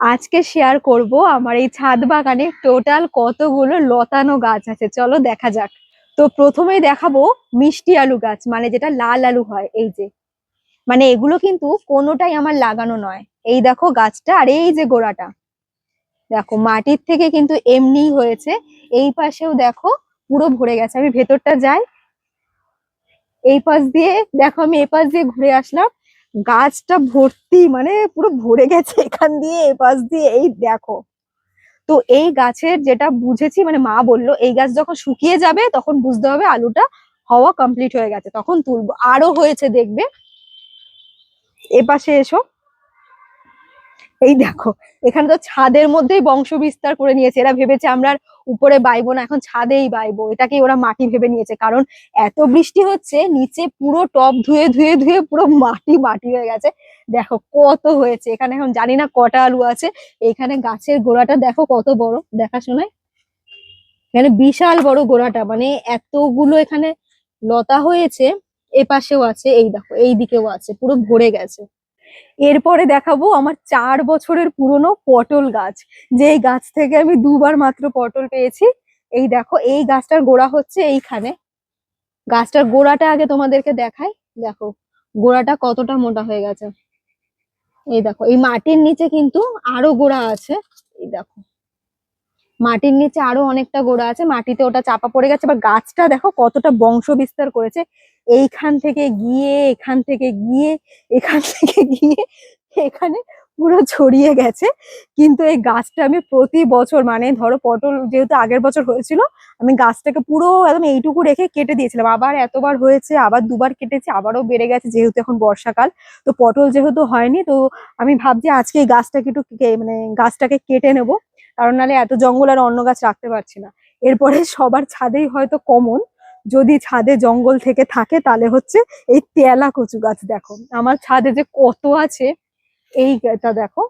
আজকে শেয়ার করব আমার এই ছাদ বাগানে টোটাল কতগুলো লতানো গাছ আছে। চলো দেখা যাক। তো প্রথমেই দেখাবো মিষ্টি আলু গাছ মানে যেটা লাল আলু হয়, এই যে। মানে এগুলো কিন্তু কোনোটাই আমার লাগানো নয়। এই দেখো গাছটা আর এই যে গোড়াটা। দেখো, মাটির থেকে কিন্তু এমনিই হয়েছে। এই পাশেও দেখো, পুরো ভরে গেছে। আমি ভেতরটা যাই। এই পাশ দিয়ে, দেখো আমি এই পাশ দিয়ে ঘুরে আসলাম। গাছটা ভর্তি মানে পুরো ভরে গেছে এখান দিয়ে এই পাশ দিয়ে, এই দেখো। তো এই গাছের যেটা বুঝেছি মানে মা বলল, এই গাছ যখন শুকিয়ে যাবে, তখন বুঝতে হবে আলুটা হওয়া কমপ্লিট হয়ে গেছে, তখন তুলবো। আরও হয়েছে দেখবে। এ পাশে এসো। এই দেখো, এখানে তো ছাদের মধ্যেই বংশ বিস্তার করে নিয়েছে। এরা ভেবেছে আমরা উপরে বাইবো না, এখন ছাদেই বাইবো। এটাকেই ওরা মাটি ভেবে নিয়েছে, কারণ এত বৃষ্টি হচ্ছে, নিচে পুরো টপ ধুয়ে ধুয়ে ধুয়ে পুরো মাটি মাটি হয়ে গেছে। দেখো কত হয়েছে, এখানে এখন জানি না কটা আলু আছে, এখানে গাছের গোড়াটা দেখো কত বড় দেখাশোনায় এখানে বিশাল বড় গোড়াটা মানে এতগুলো এখানে লতা হয়েছে এ পাশেও আছে, এই দেখো, এই দিকেও আছে, পুরো ভরে গেছে। এরপরে দেখাবো আমার চার বছরের পুরনো পটল গাছ। যে গাছ থেকে আমি দুবার মাত্র পটল পেয়েছি। এই দেখো, এই গাছটার গোড়া হচ্ছে এইখানে। গাছটার গোড়াটা আগে তোমাদেরকে দেখাই। দেখো, গোড়াটা কতটা মোটা হয়ে গেছে। এই দেখো, এই মাটির নিচে কিন্তু আরও গোড়া আছে। এই দেখো। মাটির নিচে আরও অনেকটা গোড়া আছে, মাটিতে ওটা চাপা পড়ে গেছে, এবার গাছটা দেখো কতটা বংশ বিস্তার করেছে। এইখান থেকে গিয়ে, এখান থেকে গিয়ে, এখান থেকে গিয়ে, এখানে পুরো ছড়িয়ে গেছে। কিন্তু এই গাছটা আমি প্রতি বছর মানে ধরো পটল যেহেতু আগের বছর হয়েছিল, আমি গাছটাকে পুরো একদম এইটুকু রেখে কেটে দিয়েছিলাম। আবার এতবার হয়েছে, আবার দুবার কেটেছি, আবারও বেড়ে গেছে যেহেতু এখন বর্ষাকাল। তো পটল যেহেতু হয়নি, তো আমি ভাবছি আজকে এই গাছটাকে একটু মানে গাছটাকে কেটে নেব। কারণ নাহলে এত জঙ্গল আর অন্য গাছ রাখতে পারছি না। এরপরে সবার ছাদেই হয়তো কমন। যদি ছাদে জঙ্গল থেকে থাকে, তাহলে হচ্ছে এই তেলা কচু গাছ দেখো। আমার ছাদে যে কত আছে, এই এটা দেখো।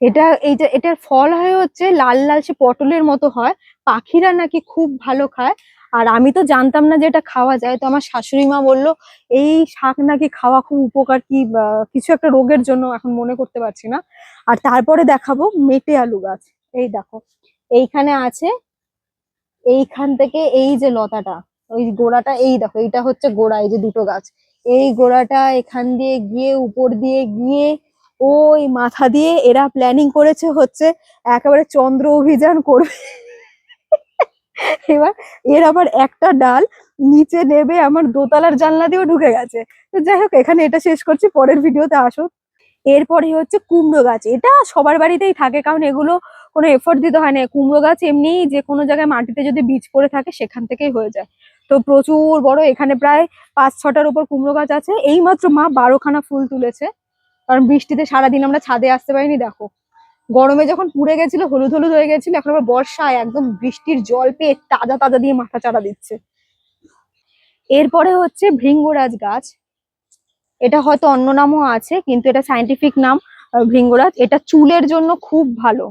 এটা, এইটা, এটার ফল হয় হচ্ছে লাল লাল সে পটলের মতো হয়। পাখিরা নাকি খুব ভালো খায়। আর আমি তো জানতাম না যে এটা খাওয়া যায়। তো আমার শাশুড়ি মা বলল, এই শাক নাকি খাওয়া খুব উপকার, কি কিছু একটা রোগের জন্য এখন মনে করতে পারছি না। আর তারপরে দেখাবো মেটে আলু গাছ। এই দেখো, এইখানে আছে, এইখান থেকে এই যে লতাটা, ওই গোড়াটা, এই দেখো, এইটা হচ্ছে গোড়া, এই যে দুটো গাছ। এই গোড়াটা এখান দিয়ে গিয়ে, উপর দিয়ে গিয়ে, ওই মাথা দিয়ে এরা প্ল্যানিং করেছে হচ্ছে, একেবারে চন্দ্র অভিযান করবে। এবার এর আবার একটা ডাল নিচে নেবে আমার দোতলার জানলা দিয়েও ঢুকে গেছে। তো যাই হোক, এখানে এটা শেষ করছি, পরের ভিডিওতে আসো। এরপরে হচ্ছে কুমড়ো গাছ। এটা সবার বাড়িতেই থাকে, কারণ এগুলো কোনো এফোর্ট দিতে হয় না। কুমড়ো গাছ এমনিই যে কোনো জায়গায় মাটিতে যদি বীজ পড়ে থাকে, সেখান থেকেই হয়ে যায়। তো প্রচুর বড়, এখানে প্রায় পাঁচ ছটার উপর কুমড়ো গাছ আছে। এইমাত্র মা বারোখানা ফুল তুলেছে। কারণ বৃষ্টিতে সারাদিন আমরা ছাদে আসতে পারিনি, দেখো। গরমে যখন পুড়ে গেছিল, হলুদ হলুদ হয়ে গেছিল, এখন আবার বর্ষায় একদম বৃষ্টির জল পেয়ে তাজা তাজা দিয়ে মাথা চারা দিচ্ছে। এরপরে হচ্ছে ভৃঙ্গরাজ গাছ। এটা হয়তো অন্য নামও আছে, কিন্তু এটা সাইন্টিফিক নাম ভৃঙ্গরাজ। এটা চুলের জন্য খুব ভালো।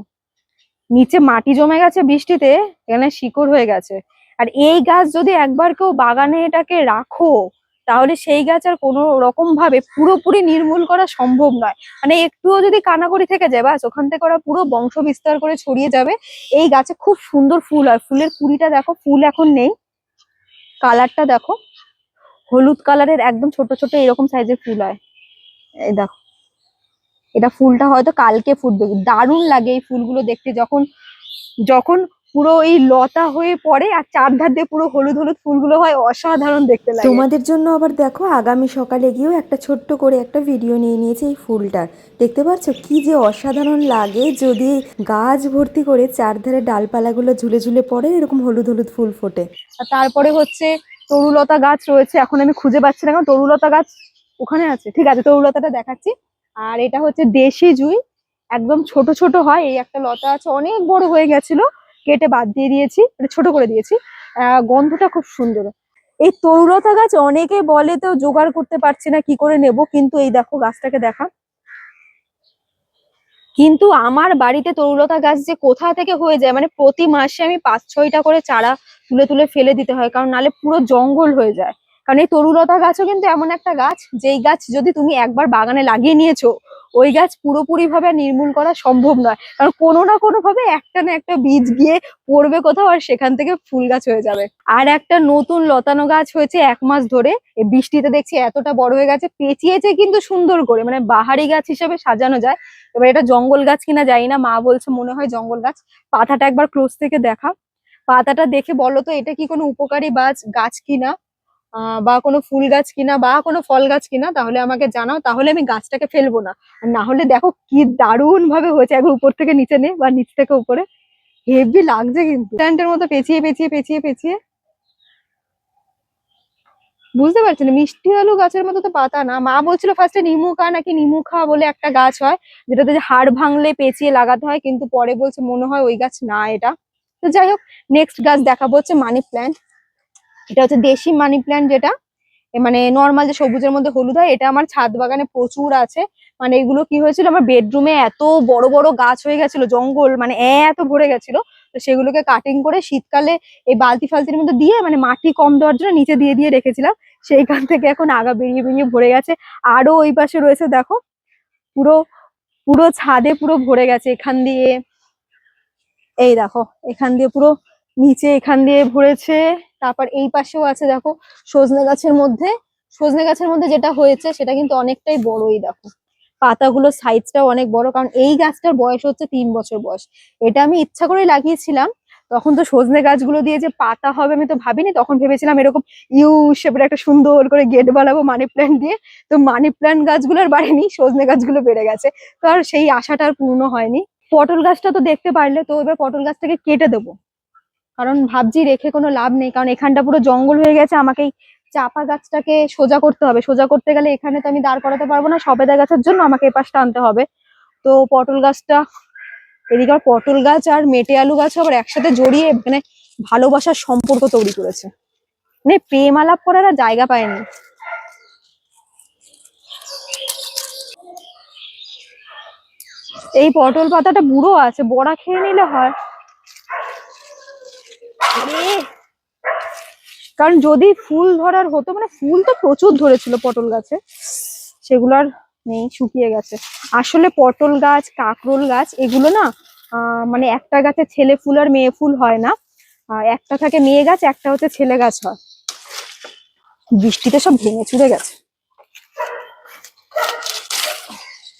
নিচে মাটি জমে গেছে বৃষ্টিতে, এখানে শিকড় হয়ে গেছে। আর এই গাছ যদি একবার কেউ বাগানে এটাকে রাখো তাহলে সেই গাছ আর কোনো রকম ভাবে পুরোপুরি নির্মূল করা সম্ভব নয়। মানে একটুও যদি কানাকড়ি থেকে যায় বাস ওখান থেকে ওরা পুরো বংশ বিস্তার করে ছড়িয়ে যাবে। এই গাছে খুব সুন্দর ফুল হয়। ফুলের কুড়িটা দেখো, ফুল এখন নেই। কালারটা দেখো, হলুদ কালারের একদম ছোট ছোট এরকম সাইজের ফুল হয়। এই দেখো, এটা ফুলটা হয়তো কালকে ফুটবে। দারুণ লাগে এই ফুলগুলো দেখতে। যখন যখন পুরো এই লতা হয়ে পড়ে আর চারধার দিয়ে পুরো হলুদ হলুদ ফুলগুলো হয় অসাধারণ দেখতে লাগে। তোমাদের জন্য আবার দেখো আগামী সকালে গিয়েও একটা ছোট্ট করে একটা ভিডিও নিয়ে নিয়েছে এই ফুলটার দেখতে পাচ্ছ? কি যে অসাধারণ লাগে যদি গাছ ভর্তি করে চারধারে ডালপালাগুলো ঝুলে ঝুলে পড়ে এরকম হলুদ হলুদ ফুল ফোটে। আর তারপরে হচ্ছে তরুলতা গাছ রয়েছে এখন আমি খুঁজে পাচ্ছি না কারণ তরুলতা গাছ ওখানে আছে। ঠিক আছে তরুলতাটা দেখাচ্ছি। আর এটা হচ্ছে দেশি জুই একদম ছোট ছোট হয় এই একটা লতা আছে অনেক বড় হয়ে গেছিল। কেটে বাদ দিয়ে দিয়েছি মানে ছোট করে দিয়েছি। গন্ধটা খুব সুন্দর। এই তরুলতা গাছ অনেকে বলে তো জোগাড় করতে পারছি না, কি করে নেব? কিন্তু এই দেখো গাছটাকে দেখা। কিন্তু আমার বাড়িতে তরুলতা গাছ যে কোথা থেকে হয়ে যায় মানে প্রতি মাসে আমি পাঁচ ছয়টা করে চারা তুলে তুলে ফেলে দিতে হয়, কারণ নালে পুরো জঙ্গল হয়ে যায়। কারণ এই তরুলতা গাছও কিন্তু এমন একটা গাছ, যেই গাছ যদি তুমি একবার বাগানে লাগিয়ে নিয়েছো, ওই গাছ পুরোপুরি ভাবে নির্মূল করা সম্ভব নয়। কারণ কোনো না কোনো ভাবে একটা না একটা বীজ গিয়ে পড়বে কোথাও আর সেখান থেকে ফুল গাছ হয়ে যাবে। আর একটা নতুন লতানো গাছ হয়েছে এক মাস ধরে। এই বৃষ্টিতে দেখছি এতটা বড় হয়ে গেছে, পেঁচিয়েছে কিন্তু সুন্দর করে মানে বাহারি গাছ হিসেবে সাজানো যায়। এবার এটা জঙ্গল গাছ কিনা জানি না, মা বলছে মনে হয় জঙ্গল গাছ। পাতাটা একবার ক্লোজ থেকে দেখা। পাতাটা দেখে বলো তো, এটা কি কোনো উপকারী গাছ গাছ কিনা? বা কোনো ফুল গাছ কিনা বা কোনো ফল গাছ কিনা, তাহলে আমাকে জানাও, তাহলে আমি গাছটাকে ফেলব না। না হলে দেখো কি দারুণ ভাবে হয়েছে একবার উপর থেকে নিচে নে বা নিচ থেকে উপরে। হেভি লাগছে কিন্তু। প্ল্যান্টের মতো পেঁচিয়ে পেঁচিয়ে পেঁচিয়ে পেঁচিয়ে। বুঝতে পারছি না, মিষ্টি আলু গাছের মতো তো পাতা না। মা বলছিল ফার্স্টে নিমুখা নাকি নিমুখা বলে একটা গাছ হয়, যেটাতে যে হাড় ভাঙলে পেঁচিয়ে লাগাতে হয়, কিন্তু পরে বলছে মনে হয় ওই গাছ না এটা। তো যাই হোক নেক্সট গাছ দেখাবো হচ্ছে মানি প্ল্যান্ট এটা হচ্ছে দেশি মানি প্ল্যান্ট যেটা। মানে নর্মাল যে সবুজের মধ্যে হলুদ হয়, এটা আমার ছাদ বাগানে প্রচুর আছে। মানে এগুলো কি হয়েছিল, আমার বেডরুমে এত বড় বড় গাছ হয়ে গেছিল, জঙ্গল মানে এত ভরে গেছিল। তো সেগুলোকে কাটিং করে শীতকালে এই বালতি ফালতির মধ্যে দিয়ে মানে মাটি কম দেওয়ার জন্য নিচে দিয়ে দিয়ে রেখেছিলাম। সেইখান থেকে এখন আগা বেরিয়ে বেরিয়ে ভরে গেছে। আরও ওই পাশে রয়েছে, দেখো, পুরো পুরো ছাদে পুরো ভরে গেছে। এখান দিয়ে, এই দেখো, এখান দিয়ে পুরো নিচে এখান দিয়ে ভরেছে, তারপর এই পাশেও আছে দেখো সজনে গাছের মধ্যে। সজনে গাছের মধ্যে যেটা হয়েছে সেটা কিন্তু অনেকটাই বড়ই দেখো। পাতাগুলো সাইজটাও অনেক বড়, কারণ এই গাছটার বয়স হচ্ছে তিন বছর বয়স। এটা আমি ইচ্ছা করে লাগিয়েছিলাম, তখন তো সজনে গাছগুলো দিয়ে যে পাতা হবে আমি তো ভাবিনি, তখন ভেবেছিলাম এরকম ইউ শেপের একটা সুন্দর করে গেট বানাবো মানি প্ল্যান্ট দিয়ে। তো মানি প্ল্যান্ট গাছগুলো আর বাড়েনি সজনে গাছগুলো বেড়ে গেছে। তো আর সেই আশাটা আর পূর্ণ হয়নি। পটল গাছটা তো দেখতে পারলে, তো এবার পটল গাছটাকে কেটে দেবো। কারণ ভাবছি রেখে কোনো লাভ নেই, কারণ এখানটা পুরো জঙ্গল হয়ে গেছে আমাকে চাপা গাছটাকে সোজা করতে হবে। সোজা করতে গেলে এখানে তো আমি দাঁড় করাতে পারব না, সবেদা গাছের জন্য আমাকে এই পাশটা আনতে হবে। তো পটল গাছটা, এদিকে আবার পটল গাছ আর মেটে আলু গাছ আবার একসাথে জড়িয়ে মানে ভালোবাসার সম্পর্ক তৈরি করেছে। মানে প্রেম আলাপ করার আর জায়গা পায়নি। এই পটল পাতাটা বুড়ো আছে, বড়া খেয়ে নিলে হয় আরে! কারণ যদি ফুল ধরার হতো মানে ফুল তো প্রচুর ধরেছিল পটল গাছে, সেগুলো আর নেই, শুকিয়ে গেছে। আসলে পটল গাছ, কাকরোল গাছ, এগুলো না মানে একটা গাছে ছেলে ফুল আর মেয়ে ফুল হয় না। একটা থাকে মেয়ে গাছ, একটা হচ্ছে ছেলে গাছ হয়। বৃষ্টিতে সব ভেঙে চুরে গেছে।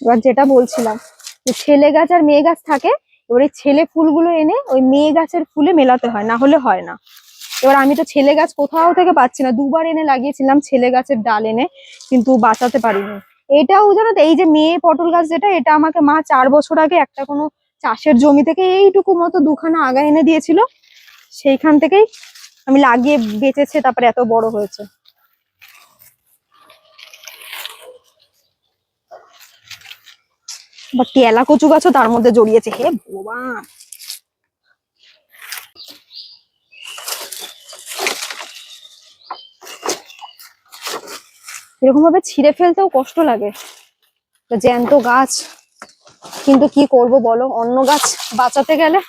এবার যেটা বলছিলাম, যে ছেলে গাছ আর মেয়ে গাছ থাকে, এবার ছেলে ফুলগুলো এনে ওই মেয়ে গাছের ফুলে মেলাতে হয়, না হলে হয় না। এবার আমি তো ছেলে গাছ কোথাও থেকে পাচ্ছি না। দুবার এনে লাগিয়েছিলাম ছেলে গাছের ডাল এনে, কিন্তু বাঁচাতে পারিনি। এটাও জানো তো, এই যে মেয়ে পটল গাছ যেটা, এটা আমাকে মা চার বছর আগে একটা কোনো চাষের জমি থেকে এইটুকু মতো দুখানা আগা এনে দিয়েছিল। সেইখান থেকেই আমি লাগিয়ে বেঁচেছে, তারপরে এত বড় হয়েছে। বা কেলা কচু গাছও তার মধ্যে জড়িয়েছে। হে ভগবান! এরকম ভাবে ছিঁড়ে ফেলতেও কষ্ট লাগে। জ্যান্ত গাছ, কিন্তু কি করব বলো? অন্য গাছ বাঁচাতে গেলে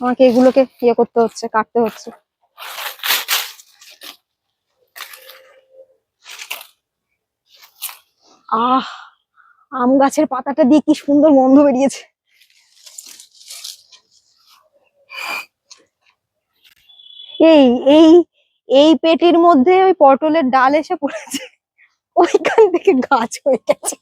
আমাকে এগুলোকে ইয়ে করতে হচ্ছে, কাটতে হচ্ছে। আহ, আম গাছের পাতাটা দিয়ে কি সুন্দর গন্ধ বেরিয়েছে। এই এই এই পেটির মধ্যে ওই পটলের ডাল এসে পড়েছে। ওইখান থেকে গাছ হয়ে গেছে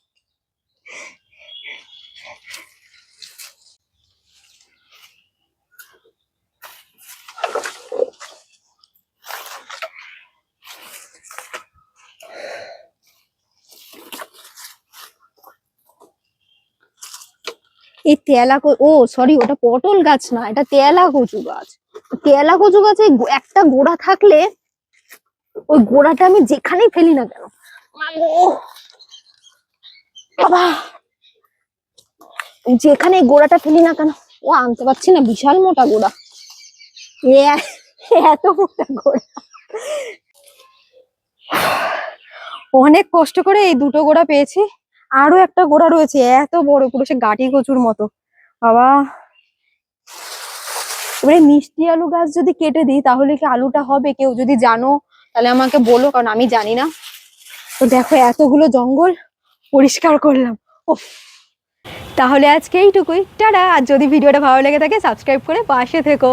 এই তেলা ও সরি ওটা পটল গাছ না, এটা তেলা কচু গাছ তেলা কচু গাছে একটা গোড়া থাকলে ওই গোড়াটা আমি যেখানেই ফেলি না কেন! বাবা। যেখানে গোড়াটা ফেলি না কেন? ও আনতে পারছি না, বিশাল মোটা গোড়া। এত মোটা গোড়া। অনেক কষ্ট করে এই দুটো গোড়া পেয়েছি। আরও একটা গোড়া রয়েছে, এত বড়, পুরো সে গাটি কচুর মতো। বাবা। এবারে মিষ্টি আলু গাছ যদি কেটে দিই, তাহলে কি আলুটা হবে? কেউ যদি জানো, তাহলে আমাকে বলো, কারণ আমি জানি না। তো দেখো এতগুলো জঙ্গল পরিষ্কার করলাম। ও তাহলে আজকে এইটুকুই। টাটা। আর যদি ভিডিওটা ভালো লেগে থাকে সাবস্ক্রাইব করে পাশে থেকো।